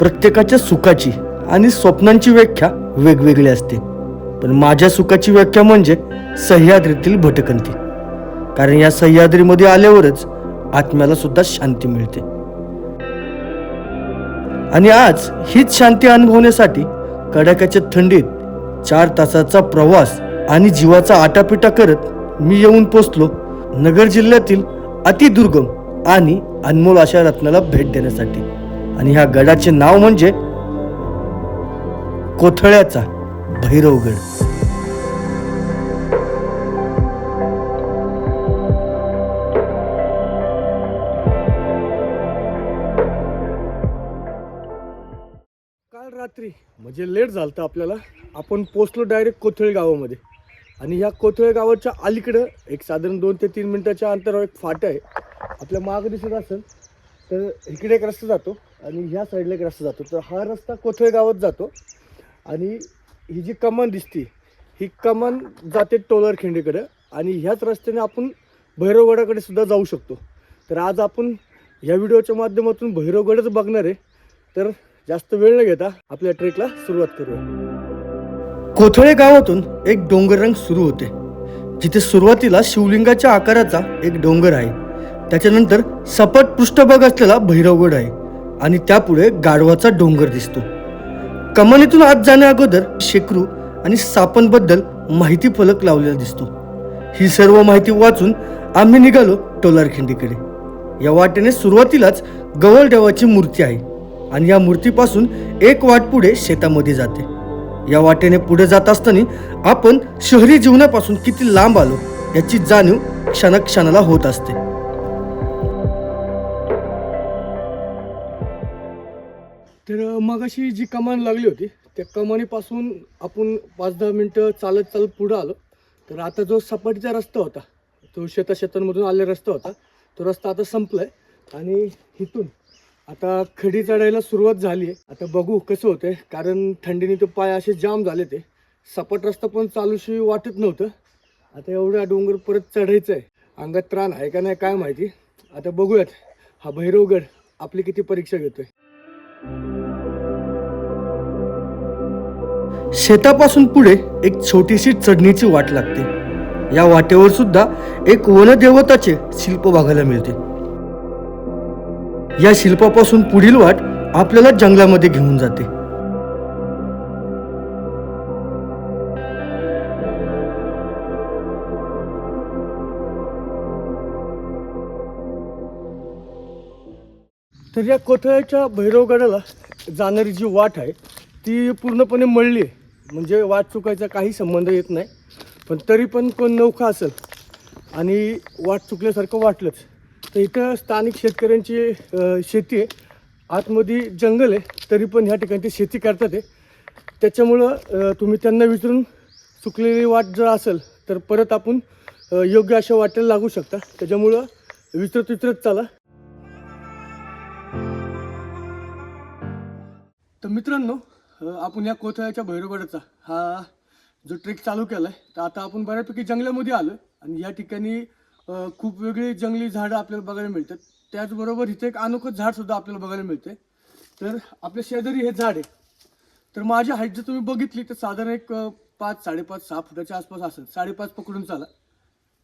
प्रत्येकाच्या सुखाची आणि स्वप्नांची व्याख्या वेगवेगळी असते. पण माझ्या सुखाची व्याख्या म्हणजे सह्याद्रीतील भटकंती. कारण या सह्याद्रीमध्ये आल्यावरच आत्म्याला सुद्धा शांती मिळते. आणि आज हीच शांती अनुभवण्यासाठी कडाक्याच्या थंडीत चार तासाचा प्रवास आणि जीवाचा आटापिटा करत मी येऊन पोचलो नगर जिल्ह्यातील अतिदुर्गम आणि अनमोल अशा रत्नाला भेट देण्यासाठी. आणि ह्या गडाचे नाव म्हणजे कोथळ्याचा भैरवगड काल रात्री म्हणजे लेट झालं आपल्याला. आपण पोचलो डायरेक्ट कोथळे गावामध्ये. आणि ह्या कोथळे गावाच्या अलीकडं एक साधारण दोन ते तीन मिनिटाच्या अंतरावर एक फाटा आहे. आपल्या मागं दिसत असेल तर इकडे एक रस्ता जातो. आणि ह्या साईडला एक रस्ता जातो. तर हा रस्ता कोथळे गावात जातो. आणि ही जी कमान दिसते ही कमान जाते टोलरखिंडीकडे आणि ह्याच रस्त्याने आपण भैरवगडाकडे सुद्धा जाऊ शकतो. तर आज आपण ह्या व्हिडिओच्या माध्यमातून भैरवगडच बघणार आहे. तर जास्त वेळ न घेता आपल्या ट्रेकला सुरुवात करूया. कोथळे गावातून एक डोंगररंग सुरू होते. जिथे सुरुवातीला शिवलिंगाच्या आकाराचा एक डोंगर आहे. त्याच्यानंतर सपाट पृष्ठभाग असलेला भैरवगड आहे. आणि त्यापुढे गाढवाचा डोंगर दिसतो. कमानीतून आत जाण्या अगोदर शेकरू आणि सापांबद्दल माहिती फलक लावलेला दिसतो. ही सर्व माहिती वाचून आम्ही निघालो टोलारखिंडीकडे. या वाटेने सुरुवातीलाच गवळदेवाची मूर्ती आहे आणि या मूर्तीपासून एक वाट पुढे शेतामध्ये जाते. या वाटेने पुढे जात असताना आपण शहरी जीवनापासून किती लांब आलो याची जाणीव क्षणाक्षणाला होत असते. तर मग अशी जी कमान लागली होती त्या कमानीपासून आपण पाच दहा मिनटं चालत चालत पुढं आलो. तर आता जो सपाटीचा रस्ता होता तो शेता शेतांमधून आलेला रस्ता होता तो रस्ता आता संपलाय. आणि इथून आता खडी चढायला सुरुवात झाली आहे आता बघू कसं होतंय कारण थंडीने तो पाय असे जाम झाले ते सपाट रस्ता पण चालूशी वाटत नव्हतं. आता एवढा डोंगर परत चढायचं आहे अंगात त्राण आहे का नाही काय माहिती. आता बघूयात हा भैरवगड आपली किती परीक्षा घेतोय. शेतापासून पुढे एक छोटीशी चढणीची वाट लागते. या वाटेवर सुद्धा एक वनदेवताचे शिल्प बघायला मिळते. या शिल्पापासून पुढील वाट आपल्याला जंगलामध्ये घेऊन जाते. तर या कोथळ्याच्या भैरवगडाला जाणारी जी वाट आहे ती पूर्णपणे मळली आहे. म्हणजे वाट चुकायचा काही संबंध येत नाही. पण तरी पण कोण नौका असेल आणि वाट चुकल्यासारखं वाटलंच तर इथं स्थानिक शेतकऱ्यांची शेती आहे. आतमध्ये जंगल आहे तरी पण ह्या ठिकाणी ते शेती करतात आहे. त्याच्यामुळं तुम्ही त्यांना विचारून चुकलेली वाट जर असेल तर परत आपण योग्य अशा वाटेला लागू शकता. त्याच्यामुळं विचरत विचरत चाला. तर मित्रांनो आपण या कोथळ्याच्या भैरवगडाचा हा जो ट्रेक चालू केला आहे तर आता आपण बऱ्यापैकी जंगलामध्ये आलो आणि या ठिकाणी खूप वेगळी जंगली झाडं आपल्याला बघायला मिळतात. त्याचबरोबर इथे एक अनोखं झाडसुद्धा आपल्याला बघायला मिळते तर आपल्या शेजारी हे झाड आहे. तर माझी हाईट जर तुम्ही बघितली तर साधारण एक पाच साडेपाच सहा फुटाच्या आसपास असेल. साडेपाच पकडून चाला.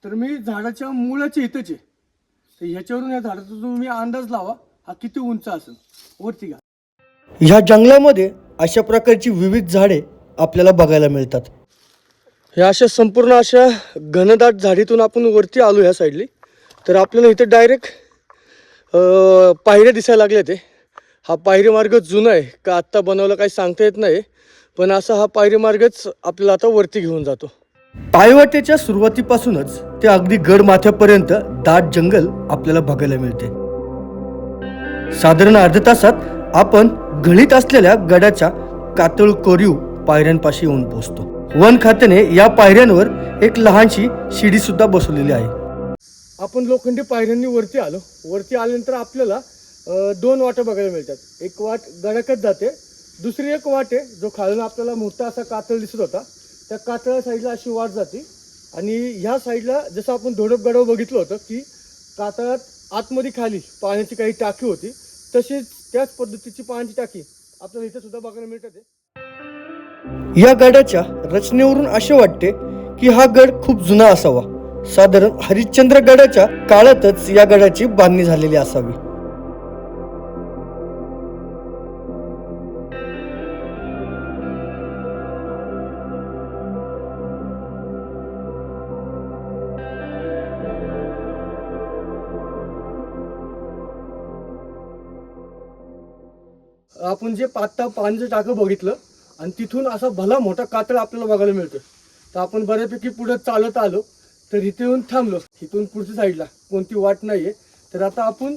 तर मी झाडाच्या मुळाच्या इथंच आहे. तर ह्याच्यावरून या झाडाचा तुम्ही अंदाज लावा हा किती उंच असेल. वरती घ्या. ह्या जंगलामध्ये अशा प्रकारची विविध झाडे आपल्याला बघायला मिळतात. ह्या अशा संपूर्ण अशा घनदाट झाडीतून आपण वरती आलो ह्या साईडली तर आपल्याला इथे डायरेक्ट पायऱ्या दिसायला लागल्या ते हा पायरी मार्ग जुना आहे. का आत्ता बनवला काही सांगता येत नाही. पण असा हा पायरी मार्गच आपल्याला आता वरती घेऊन जातो. पायवाटेच्या सुरुवातीपासूनच ते अगदी गड माथ्यापर्यंत दाट जंगल आपल्याला बघायला मिळते. साधारण अर्ध्या तासात आपण घळीत असलेल्या गडाच्या कातळ कोरीव पायऱ्यांपाशी येऊन पोहोचतो. वन खात्याने या पायऱ्यांवर एक लहानशी शिडी सुद्धा बसवलेली आहे. आपण लोखंडी पायऱ्यांनी वरती आलो. वरती आल्यानंतर आपल्याला दोन वाटा बघायला मिळतात. एक वाट गडकत जाते. दुसरी एक वाट आहे जो खालून आपल्याला मोठा असा कातळ दिसत होता. त्या कातळा साईडला अशी वाट जाते. आणि ह्या साईडला जसं आपण धोडप गडव बघितलं होतं की कातळात आतमध्ये खाली पाण्याची काही टाकी होती तशीच त्याच पद्धतीची पाण्याची टाकी आपल्याला इथे सुद्धा बघायला मिळतात या गडाच्या रचनेवरून असे वाटते की हा गड खूप जुना असावा. साधारण हरिश्चंद्र गडाच्या काळातच या गडाची बांधणी झालेली असावी. आपण जे पाता पाण्याचं टाकं बघितलं आणि तिथून असा भला मोठा कातळ आपल्याला बघायला मिळतो तर आपण बऱ्यापैकी पुढे चालत आलो तर इथे येऊन थांबलो. इथून पुढच्या साईडला कोणती वाट नाहीये. तर आता आपण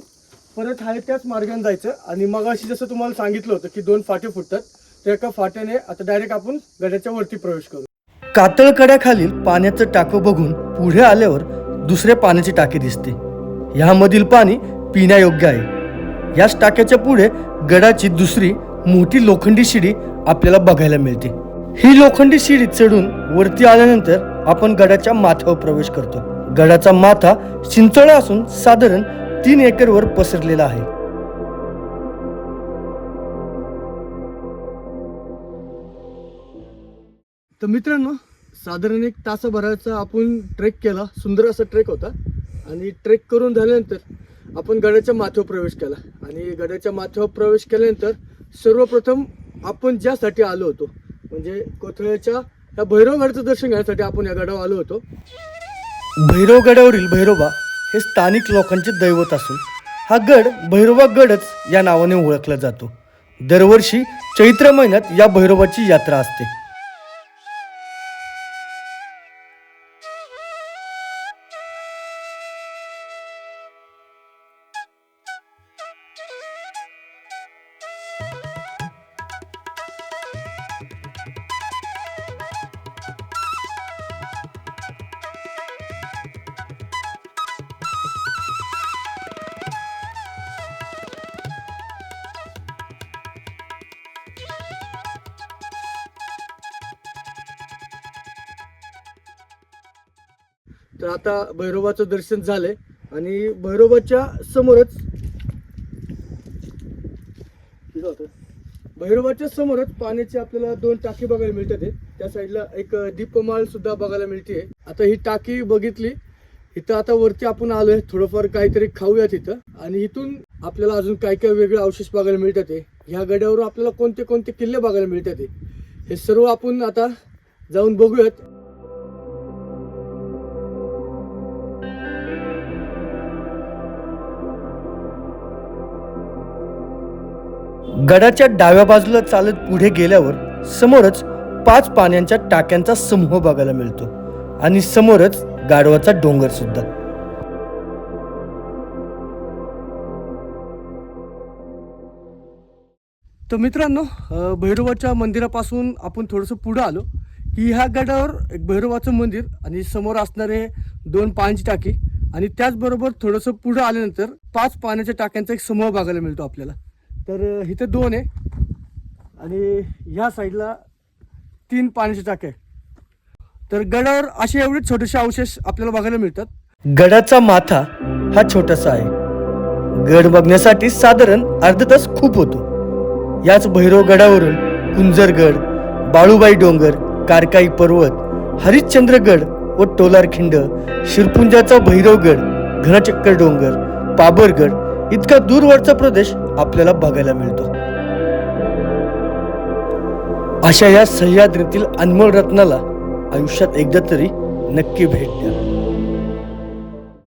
परत आहे त्याच मार्गाने जायचं. आणि मग अशी जसं तुम्हाला सांगितलं होतं की दोन फाटे फुटतात तर एका फाट्याने आता डायरेक्ट आपण गड्याच्या वरती प्रवेश करू. कातळकड्याखालील पाण्याचं टाकं बघून पुढे आल्यावर दुसरे पाण्याची टाकी दिसते. ह्यामधील पाणी पिण्यायोग्य आहे. याच टाक्याच्या पुढे गडाची दुसरी मोठी लोखंडी शिडी आपल्याला बघायला मिळते. ही लोखंडी शिडी चढून वरती आल्यानंतर आपण गडाच्या माथ्यावर प्रवेश करतो. गडाचा माथा चिंचोळा असून साधारण तीन एकरवर पसरलेला आहे. तर मित्रांनो साधारण एक तासाभराचा आपण ट्रेक केला. सुंदर असा ट्रेक होता. आणि ट्रेक करून झाल्यानंतर आपण गडाच्या माथ्यावर प्रवेश केला. आणि गडाच्या माथ्यावर प्रवेश केल्यानंतर सर्वप्रथम आपण ज्यासाठी आलो होतो म्हणजे कोथळ्याच्या या भैरवगडाचं दर्शन घेण्यासाठी आपण या गडावर आलो होतो. भैरवगडावरील भैरोबा हे स्थानिक लोकांचे दैवत असून हा गड भैरोबा गडच या नावाने ओळखला जातो. दरवर्षी चैत्र महिन्यात या भैरोबाची यात्रा असते. तर आता भैरोबाचं दर्शन झालंय आणि भैरोबाच्या समोरच भैरोबाच्या समोरच पाण्याची आपल्याला दोन टाकी बघायला मिळतात त्या साईडला एक दीपमाळ सुद्धा बघायला मिळते आता ही टाकी बघितली. इथं आता वरती आपण आलोय थोडंफार काहीतरी खाऊयात इथं. आणि इथून आपल्याला अजून काय काय वेगळे अवशेष बघायला मिळतात ह्या गड्यावर आपल्याला कोणते कोणते किल्ले बघायला मिळतात आहे. हे सर्व आपण आता जाऊन बघूयात. गडाच्या डाव्या बाजूला चालत पुढे गेल्यावर समोरच पाच पाण्यांच्या टाक्यांचा समूह बघायला मिळतो आणि समोरच गाढवाचा डोंगर सुद्धा. तर मित्रांनो भैरवाच्या मंदिरापासून आपण थोडंसं पुढं आलो की ह्या गडावर एक भैरवाचं मंदिर आणि समोर असणारे दोन पाण्याची टाकी आणि त्याचबरोबर थोडंसं पुढं आल्यानंतर पाच पाण्याच्या टाक्यांचा एक समूह बघायला मिळतो आपल्याला. तर इथं दोन आहे. आणि ह्या साईडला तीन पाण्याची टाके आहे. तर गडावर असे एवढे छोटेसे अवशेष आपल्याला बघायला मिळतात. गडाचा माथा हा छोटासा आहे. गड बघण्यासाठी साधारण अर्धा तास खूप होतो. याच भैरव गडावरून कुंजरगड बाळूबाई डोंगर कारकाई पर्वत हरिश्चंद्रगड व टोलारखिंड शिरपुंजाचा भैरवगड घनचक्कर डोंगर पाबरगड इतका दूरवरचा प्रदेश आपल्याला बघायला मिळतो. अशा या सह्याद्रीतील अनमोल रत्नाला आयुष्यात एकदा तरी नक्की भेट द्या.